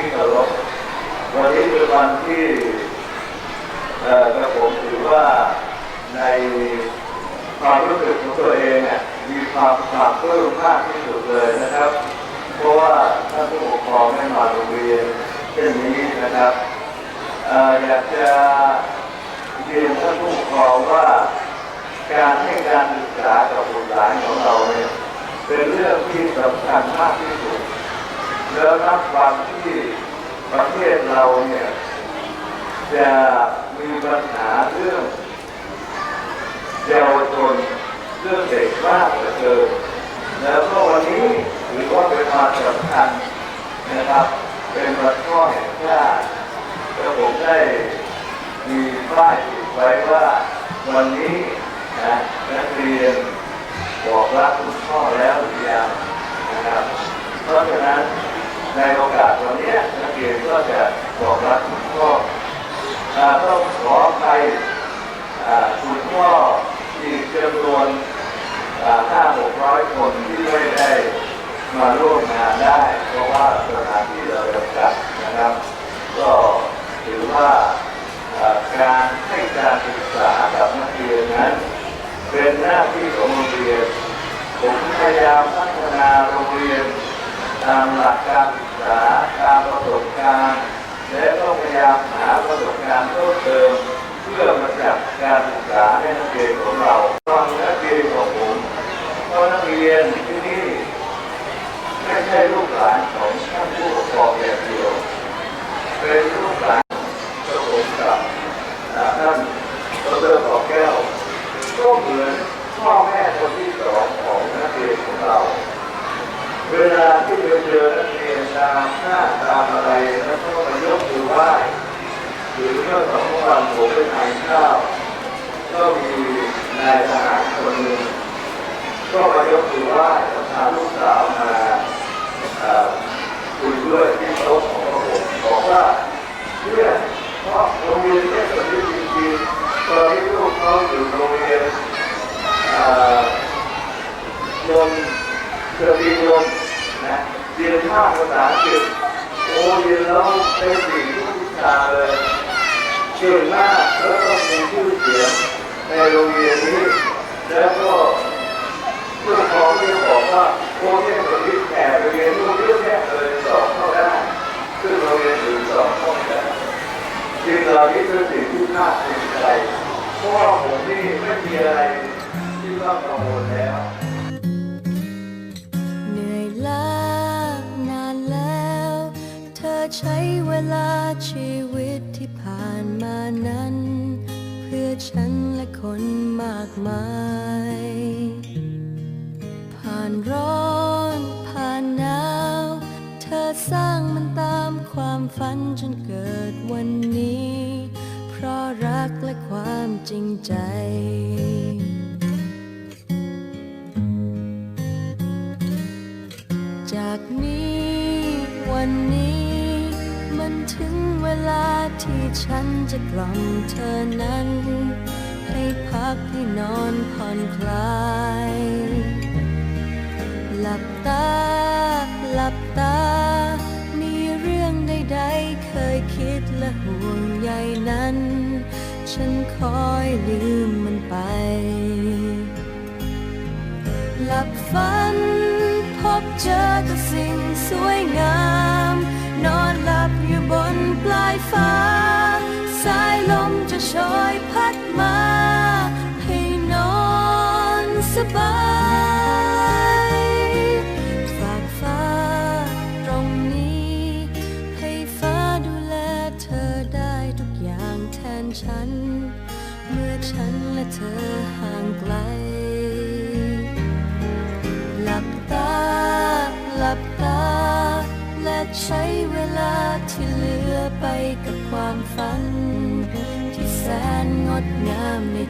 ที่เคารพวันนี้เป็นวันที่กระผมถือว่าในความรู้สึกของตัวเองเนี่ยมีความปลาบปลื้มมากที่สุดเลยนะครับ เพราะว่าท่านผู้ปกครองได้มาโรงเรียนเช่นนี้นะครับเอ่ออยากจะเรียนท่านผู้ปกครองว่าการให้การศึกษากับบุตรหลานของเราเนี่ยเป็นเรื่องที่สำคัญมากที่สุด แล้วนับวันที่ประเทศเราเนี่ยจะมีปัญหาเรื่องเยาวชนเรื่องเด็กมากเหลือเกินแล้วก็วันนี้ถือว่าเป็นวันสำคัญนะครับ เป็นวันพ่อแห่งชาติแล้วผมได้มีป้ายติดไว้ว่าวันนี้นะนักเรียนบอกรักคุณพ่อแล้วหรือยังนะครับ เพราะฉะนั้น ในโอกาสวันนี้นักเรียนก็จะบอกรักคุณพ่ออ่าต้องขอใครคุณพ่ออีกจำนวนห้าหกร้อยคนที่ไม่ได้มาร่วมงานได้ เพราะว่าสถานที่เราจำกัดนะครับ ก็ถือว่าการให้การศึกษากับนักเรียนนั้น เป็นหน้าที่ของโรงเรียนผมพยายามพัฒนาโรงเรียน ตามหลักการศึกษาตามประสบการณ์และก็พยายามหาประสบการณ์เพิ่มเติม เพื่อมาจัดการศึกษาในนักเรียนของเราฟังนักเรียนของผมก็นักเรียนที่นี่ไม่ใช่ลูกหลานของท่านผู้ ฉันและคนมากมาย ผ่านร้อนผ่านหนาว เธอสร้างมันตามความฝันจนเกิดวันนี้ เพราะรักและความจริงใจ นถึงเวลาที่ฉันจะกล่อมเธอนั้น ให้พักให้นอนผ่อนคลาย หลับตา หลับตา มีเรื่องใดๆเคยคิดและห่วงใยนั้น ฉันคอยลืมมันไป หลับฝันพบเจอแต่สิ่งสวยงาม อนหลับอยู่บนปลายฟ้า สายลมจะโชยพัดมา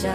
ใจ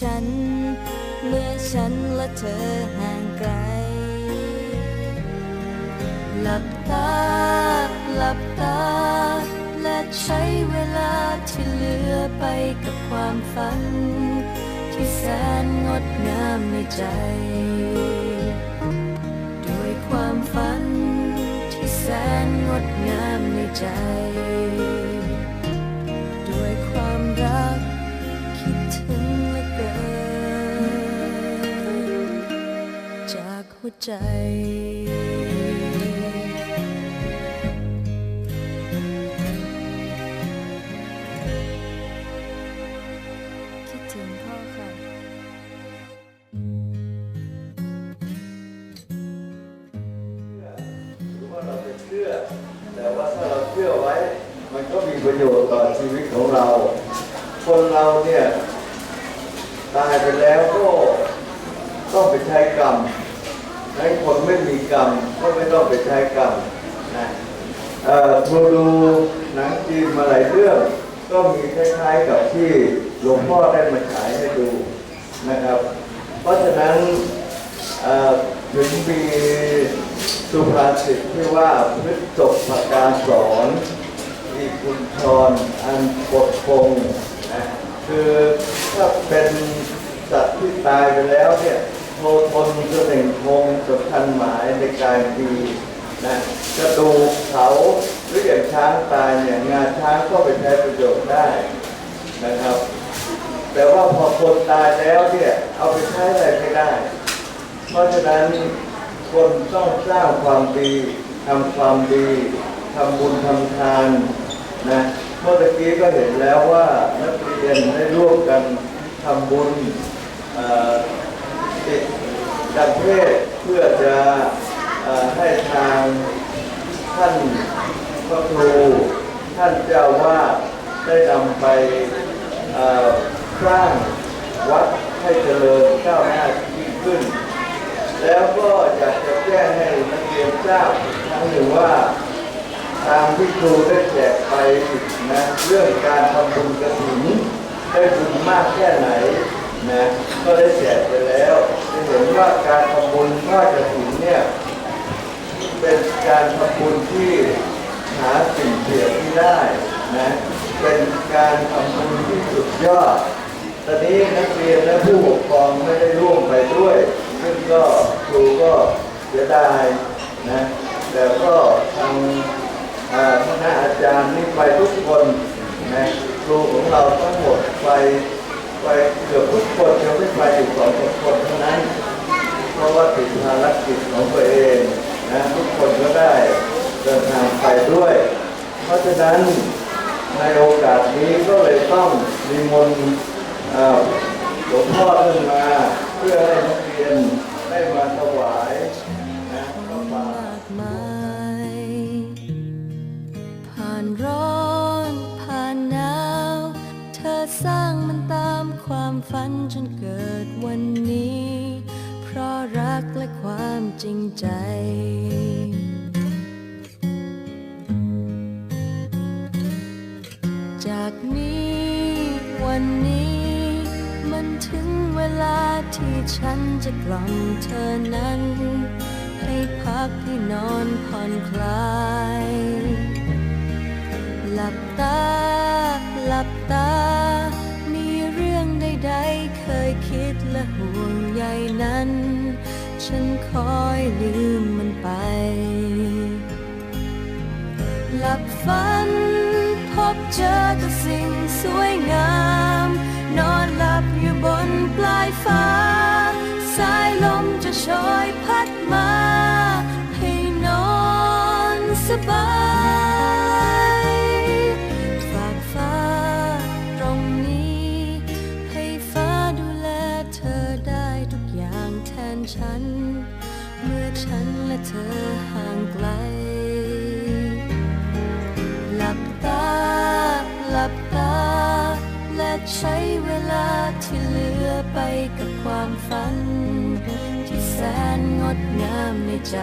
ฉัน เมื่อฉันและเธอห่างไกล หลับตา หลับตา และใช้เวลาที่เหลือไปกับความฝัน ที่แสนงดงามในใจ ด้วยความฝันที่แสนงดงามในใจ วใจ คิดถึงพ่อค่ะหรือว่าเราจะเชื่อ แต่ว่าถ้าเราเชื่อไว้ มันก็มีประโยชน์ต่อชีวิตของเรา คนเราเนี่ย ตายไปแล้วก็ต้องไปใช้กรรม คนไม่มีกรรมก็ไม่ต้องไปใช้กรรมนะเอ่อครูดูหนังจีนมาหลายเรื่อง ก็มีคล้ายๆกับที่หลวงพ่อได้มาฉายให้ดูนะครับ เพราะฉะนั้นถึงมีสุภาษิตที่ว่าพฤตกประการสอนอีกุญชรอันปดพงนะคือถ้าเป็นสัตว์ที่ตายไปแล้วเนี่ยโททนจะเน่ง หมายในการดีนะกระดูกเขาหรืออย่างช้างตายเนี่ยงาช้างก็ไปใช้ประโยชน์ได้นะครับ แต่ว่าพอคนตายแล้วเนี่ยเอาไปใช้อะไรไม่ได้ เพราะฉะนั้นคนต้องสร้างความดีทำความดีทำบุญทำทานนะเมื่อกี้ก็เห็นแล้วว่านักเรียนได้ร่วมกันทำบุญอ่อติดดังเพศเพื่อจะ ให้ทางท่านพระครูท่านเจ้าวาดได้นำไปสร้างวัดให้เจริญก้าวหน้ายิ่งขึ้น แล้วก็อยากจะแจ้งให้นักเรียนทราทั้งหนึ่งว่าทางที่ครูได้แจกไปนะเรื่องการทำบุญกระถิ่นได้บุญมากแค่ไหนนะก็ได้แจกไปแล้วจะเห็นว่าการทำบุญทอดกระถิ่นเนี่ย เป็นการทำบุญที่หาสิ่งเสียที่ได้นะเป็นการทำบุญที่สุดยอด ตอนนี้นักเรียนและผู้ปกครองไม่ได้ร่วมไปด้วย ซึ่งก็ครูก็เสียดายนะแต่ก็ทางคณะอาจารย์นี่ไปทุกคนนะครูของเราทั้งหมดไปไปเกือบทุกคนยังไม่ไปอยู่สองคนเท่านั้น เพราะว่าติดภารกิจของตัวเอง นะทุกคนก็ได้เดินทางไปด้วย เพราะฉะนั้นในโอกาสนี้ก็เลยต้องมีมนหลวงพ่อท่านมาเพื่อให้นักเรียนได้มาถวายนะพราทมากมายผ่านร้อนผ่านหนาว เธอสร้างมันตามความฝันจนเกิดวันนี้ จริงใจ จากนี้วันนี้ มันถึงเวลาที่ฉันจะกล่อมเธอนั้น ให้พักให้นอนผ่อนคลาย หลับตา หลับตา มีเรื่องใดๆเคยคิดและห่วงใยนั้น ฉันคอยลืมมันไป หลับฝันพบเจอแต่สิ่งสวยงาม ใช้เวลาที่เหลือไปกับความฝัน ที่แสนงดงามในใจ